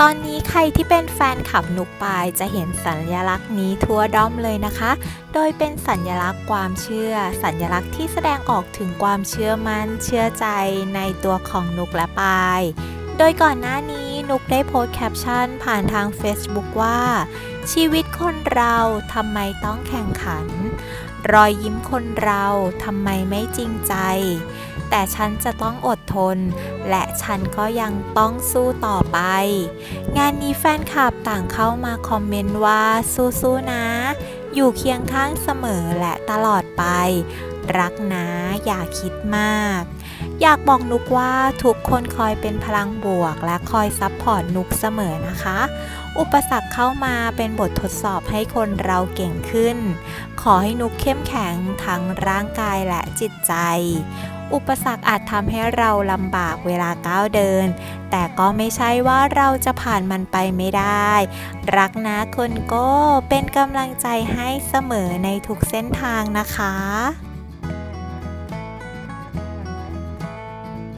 ตอนนี้ใครที่เป็นแฟนคลับนุกปายจะเห็นสัญลักษณ์นี้ทั่วด้อมเลยนะคะ โดยเป็นสัญลักษณ์ความเชื่อ สัญลักษณ์ที่แสดงออกถึงความเชื่อมั่นเชื่อใจในตัวของนุกและปาย โดยก่อนหน้านี้นุกได้โพสต์แคปชั่นผ่านทาง Facebook ว่า ชีวิตคนเราทำไมต้องแข่งขัน รอยยิ้มคนเราทำไมไม่จริงใจ แต่ฉันจะต้องอดทน และฉันก็ยังต้องสู้ต่อไป งานนี้แฟนคลับต่างเข้ามาคอมเมนต์ว่าสู้ๆนะ อยู่เคียงข้างเสมอและตลอดไป รักนะอย่าคิดมาก อยากบอกนุกว่าทุกคนคอยเป็นพลังบวก และคอยซัพพอร์ตนุกเสมอนะคะ อุปสรรคเข้ามาเป็นบททดสอบให้คนเราเก่งขึ้น ขอให้นุกเข้มแข็งทั้งร่างกายและจิตใจ อุปสรรคอาจทำให้เราลำบากเวลาก้าวเดิน แต่ก็ไม่ใช่ว่าเราจะผ่านมันไปไม่ได้ รักนะคนโก้เป็นกำลังใจให้เสมอในทุกเส้นทางนะคะ